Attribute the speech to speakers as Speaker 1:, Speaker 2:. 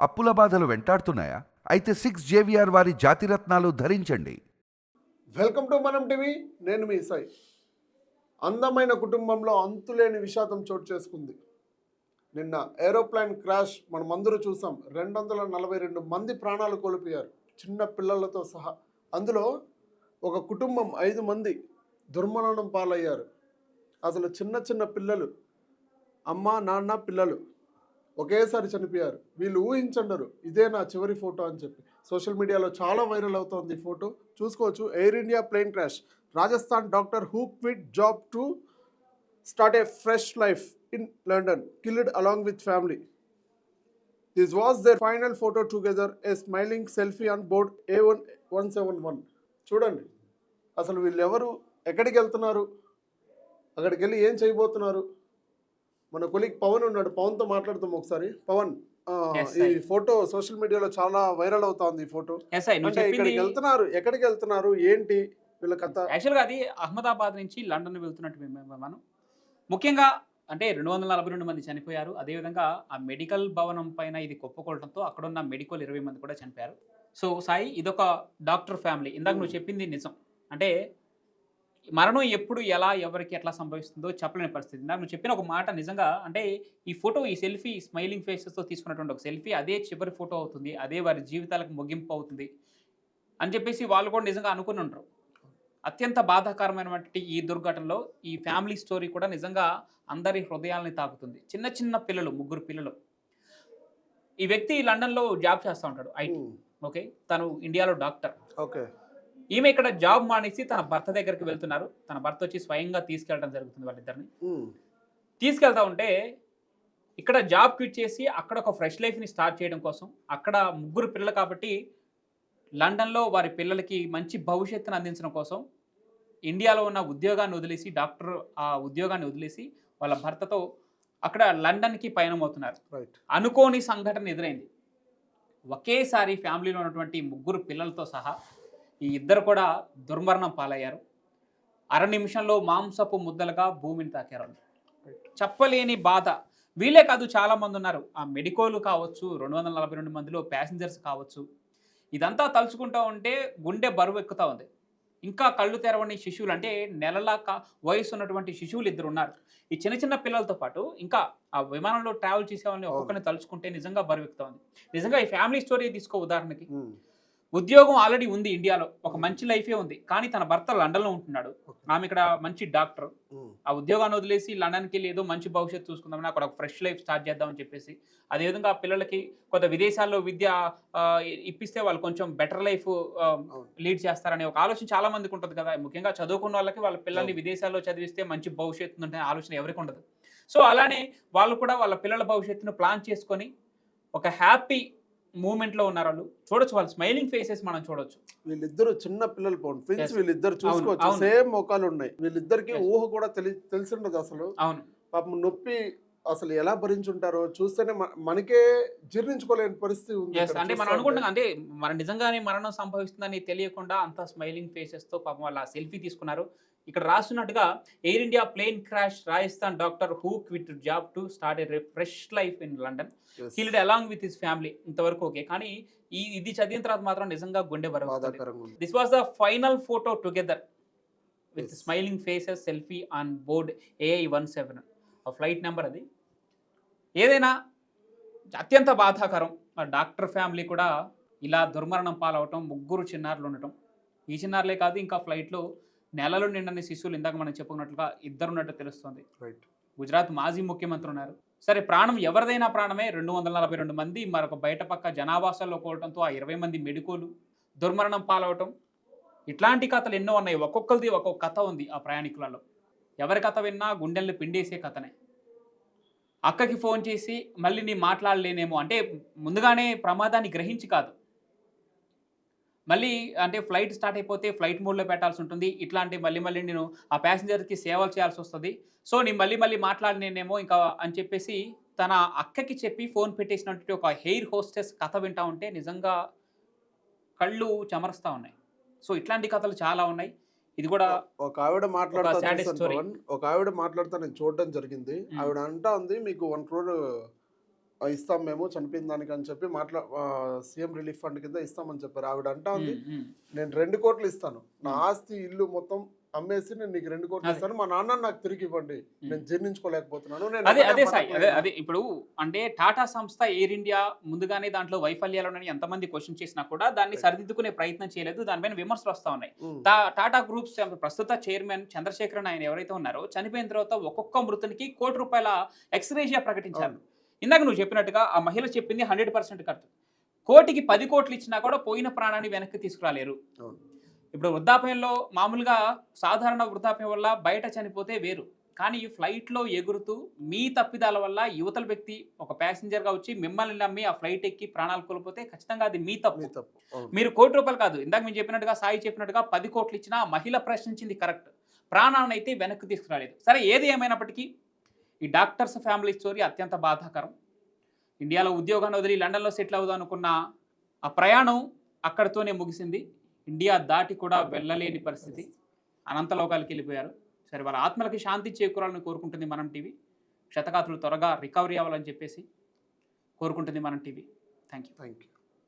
Speaker 1: అప్పుల బాధలు వెంటాడుతున్నాయా? అయితే సిక్స్ జేవిఆర్ వారి జాతిరత్నాలు ధరించండి.
Speaker 2: వెల్కమ్ టు మనం టీవీ నేను మీ సాయి అందమైన కుటుంబంలో అంతులేని విషాదం చోటు చేసుకుంది. నిన్న ఏరోప్లేన్ క్రాష్ మనం అందరూ చూసాం. రెండు వందల నలభై రెండు మంది ప్రాణాలు కోల్పోయారు. చిన్న పిల్లలతో సహా. అందులో ఒక కుటుంబం ఐదు మంది దుర్మరణం పాలయ్యారు. అసలు చిన్న చిన్న పిల్లలు అమ్మ నాన్న పిల్లలు ఒకేసారి చనిపోయారు. వీళ్ళు ఊహించండరు. ఇదే నా చివరి ఫోటో అని చెప్పి. సోషల్ మీడియాలో చాలా వైరల్ అవుతోంది ఈ ఫోటో. చూసుకోవచ్చు. Air India plane crash. Rajasthan doctor who quit job to start a fresh life in London. Killed along with family. This was their final photo together. A smiling selfie on board A one one seven one. చూడండి. అసలు వీళ్ళు ఎవరు ఎక్కడికి వెళ్తున్నారు అక్కడికి వెళ్ళి ఏం చేయబోతున్నారు? మన కొలిక్ పవన్ ఉన్నాడు. పవన్తో మాట్లాడుతాం ఒకసారి. పవన్ ఈ. ఫోటో సోషల్ మీడియాలో చాలా వైరల్ అవుతోంది ఈ ఫోటో. అంటే ఇక్కడికి వెళ్తున్నారు ఎక్కడికి వెళ్తున్నారు ఏంటి వీళ్ళ కథ?
Speaker 3: యాక్చువల్గా అది అహ్మదాబాద్ నుంచి లండన్ వెళ్తున్నట్టు మేము- మనం ముఖ్యంగా అంటే రెండు వందల నలభై రెండు మంది చనిపోయారు. అదేవిధంగా ఆ మెడికల్ భవనం పైన ఇది కొప్పుకోవడంతో అక్కడ ఉన్న మెడికల్ ఇరవై మంది కూడా చనిపోయారు. సో సాయి ఇదొక డాక్టర్ ఫ్యామిలీ. ఇందాక నువ్వు చెప్పింది నిజం. అంటే మరణం ఎప్పుడు ఎలా ఎవరికి ఎట్లా సంభవిస్తుందో చెప్పలేని పరిస్థితి. నువ్వు చెప్పిన ఒక మాట నిజంగా అంటే ఈ ఫోటో ఈ సెల్ఫీ స్మైలింగ్ ఫేసెస్తో తీసుకున్నటువంటి ఒక సెల్ఫీ అదే చివరి ఫోటో అవుతుంది అదే వారి జీవితాలకు ముగింపు అవుతుంది అని చెప్పేసి వాళ్ళు కూడా నిజంగా అనుకుని ఉంటారు అత్యంత బాధాకరమైనటువంటి ఈ దుర్ఘటనలో ఈ ఫ్యామిలీ స్టోరీ కూడా నిజంగా అందరి హృదయాల్ని తాకుతుంది. చిన్న చిన్న పిల్లలు ముగ్గురు పిల్లలు. ఈ వ్యక్తి లండన్లో జాబ్ చేస్తూ ఉంటాడు ఐటీ. ఓకే? తను ఇండియాలో డాక్టర్.
Speaker 2: ఓకే.
Speaker 3: ఈమె ఇక్కడ జాబ్ మానేసి తన భర్త దగ్గరికి వెళ్తున్నారు. తన భర్త వచ్చి స్వయంగా తీసుకెళ్ళడం జరుగుతుంది వాళ్ళిద్దరిని. తీసుకెళ్తా ఉంటే ఇక్కడ జాబ్ క్విట్ చేసి అక్కడ ఒక ఫ్రెష్ లైఫ్ని స్టార్ట్ చేయడం కోసం అక్కడ ముగ్గురు పిల్లలు కాబట్టి లండన్లో వారి పిల్లలకి మంచి భవిష్యత్తును అందించడం కోసం ఇండియాలో ఉన్న ఉద్యోగాన్ని వదిలేసి డాక్టర్ ఆ ఉద్యోగాన్ని వదిలేసి వాళ్ళ భర్తతో అక్కడ లండన్కి పయనం అవుతున్నారు. అనుకోని సంఘటన ఎదురైంది. ఒకేసారి ఫ్యామిలీలో ఉన్నటువంటి ముగ్గురు పిల్లలతో సహా ఈ ఇద్దరు కూడా దుర్మరణం పాలయ్యారు. అర నిమిషంలో మాంసపు ముద్దలుగా భూమిని తాకారు. చెప్పలేని బాధ. వీళ్ళే కాదు చాలా మంది ఉన్నారు. ఆ మెడికోలు కావచ్చు రెండు వందల నలభై రెండు మందిలో ప్యాసింజర్స్ కావచ్చు. ఇదంతా తలుచుకుంటా ఉంటే గుండె బరువు ఎక్కుతా ఉంది. ఇంకా కళ్ళు తెరవని శిశువులు అంటే నెలల వయసు ఉన్నటువంటి శిశువులు ఇద్దరు ఉన్నారు. ఈ చిన్న చిన్న పిల్లలతో పాటు ఇంకా ఆ విమానంలో ట్రావెల్ చేసే వాళ్ళని ఒక్కొక్కరిని తలుచుకుంటే నిజంగా బరువు ఎక్కుతా ఉంది. నిజంగా ఈ ఫ్యామిలీ స్టోరీ తీసుకో ఉదాహరణకి. ఉద్యోగం ఆల్రెడీ ఉంది ఇండియాలో ఒక మంచి లైఫే ఉంది. కానీ తన భర్త లండన్లో ఉంటున్నాడు. ఆమె ఇక్కడ మంచి డాక్టర్. ఆ ఉద్యోగాన్ని వదిలేసి లండన్కి వెళ్ళి ఏదో మంచి భవిష్యత్తు చూసుకుందామని అక్కడ ఒక ఫ్రెష్ లైఫ్ స్టార్ట్ చేద్దామని చెప్పేసి అదేవిధంగా ఆ పిల్లలకి కొంత విదేశాల్లో విద్య ఇప్పిస్తే వాళ్ళు కొంచెం బెటర్ లైఫ్ లీడ్ చేస్తారనే ఒక ఆలోచన చాలా మందికి ఉంటుంది కదా. ముఖ్యంగా చదువుకున్న వాళ్ళకి వాళ్ళ పిల్లల్ని. విదేశాల్లో చదివిస్తే మంచి భవిష్యత్తు ఉంటే ఆలోచన ఎవరికి ఉండదు. సో అలానే వాళ్ళు కూడా వాళ్ళ పిల్లల భవిష్యత్తును ప్లాన్ చేసుకొని ఒక హ్యాపీ మూమెంట్లో ఉన్నారు వాళ్ళు. చూడొచ్చు వాళ్ళ స్మైలింగ్ ఫేసెస్ మనం చూడొచ్చు.
Speaker 2: వీళ్ళిద్దరు చిన్న పిల్లలు పోండి. ఫ్రెండ్స్ వీళ్ళిద్దరు చూసుకోవచ్చు. సేమ్ మొఖాలు ఉన్నాయి. వీళ్ళిద్దరికి. ఊహ కూడా తెలి తెలిసి ఉండదు అసలు.
Speaker 3: అవును.
Speaker 2: పాపం నొప్పి అసలు ఎలా భరించుంటారో చూస్తేనే మనకే జీర్ణించుకోలేని పరిస్థితి ఉంది
Speaker 3: అంటే మనం అనుకుంటున్నాం అంటే మన నిజంగానే మరణం సంభవిస్తుందని తెలియకుండా అంత స్మైలింగ్ ఫేసెస్తో పాపం వాళ్ళ సెల్ఫీ తీసుకున్నారు. ఇక్కడ రాస్తున్నట్టుగా Air India plane crash Rajasthan doctor who quit job to start a fresh life in London. Killed along with his family ఇంతవరకు ఓకే. కానీ ఈ ఇది చదివిన తర్వాత మాత్రం నిజంగా గుండె బరువు this was the final photo together with. Smiling faces selfie on board A I one seven ఆ ఫ్లైట్ నెంబర్ అది. ఏదైనా అత్యంత బాధాకరం. ఆ డాక్టర్ ఫ్యామిలీ కూడా ఇలా దుర్మరణం పాలవటం ముగ్గురు చిన్నారులు ఉండటం. ఈ చిన్నారులే కాదు ఇంకా ఫ్లైట్లో నెలలు నిండని శిశువులు ఇందాక మనం చెప్పుకున్నట్లుగా ఇద్దరు ఉన్నట్టు తెలుస్తుంది.
Speaker 2: రైట్
Speaker 3: గుజరాత్ మాజీ ముఖ్యమంత్రి ఉన్నారు. సరే ప్రాణం ఎవరిదైనా ప్రాణమే. రెండు వందల నలభై రెండు మంది మరొక బయట పక్క జనావాసాల్లో కోవటంతో ఆ ఇరవై మంది మెడికోలు దుర్మరణం పాలవటం. ఇట్లాంటి కథలు ఎన్నో ఉన్నాయి. ఒక్కొక్కరిది ఒక్కొక్క కథ ఉంది ఆ ప్రయాణికులలో. ఎవరి కథ విన్నా గుండెల్ని పిండేసే కథనే. అక్కకి ఫోన్ చేసి మళ్ళీ నీ మాట్లాడలేనేమో. అంటే ముందుగానే ప్రమాదాన్ని గ్రహించి కాదు. మళ్ళీ అంటే ఫ్లైట్ స్టార్ట్ అయిపోతే ఫ్లైట్ మోడ్లో పెట్టాల్సి ఉంటుంది. ఇట్లాంటి మళ్ళీ మళ్ళీ నేను ఆ ప్యాసింజర్కి సేవలు చేయాల్సి వస్తుంది. సో నేను మళ్ళీ మళ్ళీ మాట్లాడినేనేమో ఇంకా అని చెప్పేసి తన అక్కకి చెప్పి ఫోన్ పెట్టేసినటువంటి ఒక హెయిర్ హోస్టెస్ కథ వింటా ఉంటే నిజంగా కళ్ళు చెమరుస్తూ ఉన్నాయి. సో ఇట్లాంటి కథలు చాలా ఉన్నాయి. ఇది కూడా
Speaker 2: ఒక ఆవిడ మాట్లాడుతా
Speaker 3: sad
Speaker 2: చూశాను
Speaker 3: story.
Speaker 2: పవన్. ఒక ఆవిడ మాట్లాడుతా నేను చూడడం జరిగింది. ఆవిడ అంటా ఉంది మీకు వన్ క్రోర్ "ఆ, ఇస్తాం మేము చనిపోయిన దానికి అని చెప్పి మాట్లా సీఎం రిలీఫ్ ఫండ్ కింద ఇస్తామని చెప్పారు ఆవిడ అంటా ఉంది. నేను రెండు కోట్లు ఇస్తాను నా ఆస్తి ఇల్లు మొత్తం అమ్మేసి నేను నీకు రెండు కోట్లు. ఇస్తాను మా నాన్న నాకు తిరిగి ఇవ్వండి. నేను జీర్ణించుకోలేకపోతున్నాను నేను
Speaker 3: అదే అదే సాయి అదే
Speaker 2: బతకలేను."
Speaker 3: అదే. ఇప్పుడు అంటే టాటా సంస్థ ఎయిర్ ఇండియా ముందుగానే దాంట్లో వైఫల్యాలు ఉన్నాయని ఎంతమంది క్వశ్చన్ చేసినా కూడా దాన్ని సరిదిద్దుకునే ప్రయత్నం చేయలేదు. దానిపైన విమర్శలు వస్తూ ఉన్నాయి. టాటా గ్రూప్స్ ప్రస్తుత చైర్మన్ చంద్రశేఖరన్ ఆయన ఎవరైతే ఉన్నారో చనిపోయిన తర్వాత ఒక్కొక్క మృతునికి కోటి రూపాయల ఎక్స్రేషియా ప్రకటించారు. ఇందాక నువ్వు చెప్పినట్టుగా ఆ మహిళ చెప్పింది హండ్రెడ్ పర్సెంట్ కరెక్ట్. కోటికి పది కోట్లు ఇచ్చినా కూడా పోయిన ప్రాణాన్ని వెనక్కి తీసుకురాలేరు. ఇప్పుడు వృద్ధాప్యంలో మామూలుగా సాధారణ వృద్ధాప్యం వల్ల బయట చనిపోతే వేరు. కానీ ఈ ఫ్లైట్లో ఎగురుతూ మీ తప్పిదాల వల్ల యువతల వ్యక్తి ఒక ప్యాసింజర్గా వచ్చి మిమ్మల్ని నమ్మి ఆ ఫ్లైట్ ఎక్కి ప్రాణాలు కోల్పోతే ఖచ్చితంగా అది మీ తప్పు. మీరు కోటి రూపాయలు కాదు ఇందాక మేము చెప్పినట్టుగా సాయి చెప్పినట్టుగా పది కోట్లు ఇచ్చినా మహిళ ప్రశ్నించింది కరెక్ట్. ప్రాణాన్ని అయితే వెనక్కి తీసుకురాలేదు. సరే ఏది ఏమైనప్పటికీ ఈ డాక్టర్స్ ఫ్యామిలీ స్టోరీ అత్యంత బాధాకరం. ఇండియాలో ఉద్యోగాన్ని వదిలి లండన్లో సెటిల్ అవుదాం అనుకున్న ఆ ప్రయాణం అక్కడితోనే ముగిసింది. ఇండియా దాటి కూడా వెళ్ళలేని పరిస్థితి. అనంతలోకాలకి వెళ్ళిపోయారు. సరే వాళ్ళ ఆత్మలకి శాంతి చేకూరాలని కోరుకుంటుంది మనం టీవీ. క్షతగాతులు త్వరగా రికవరీ అవ్వాలని చెప్పేసి కోరుకుంటుంది మనం TV. Thank you
Speaker 2: thank you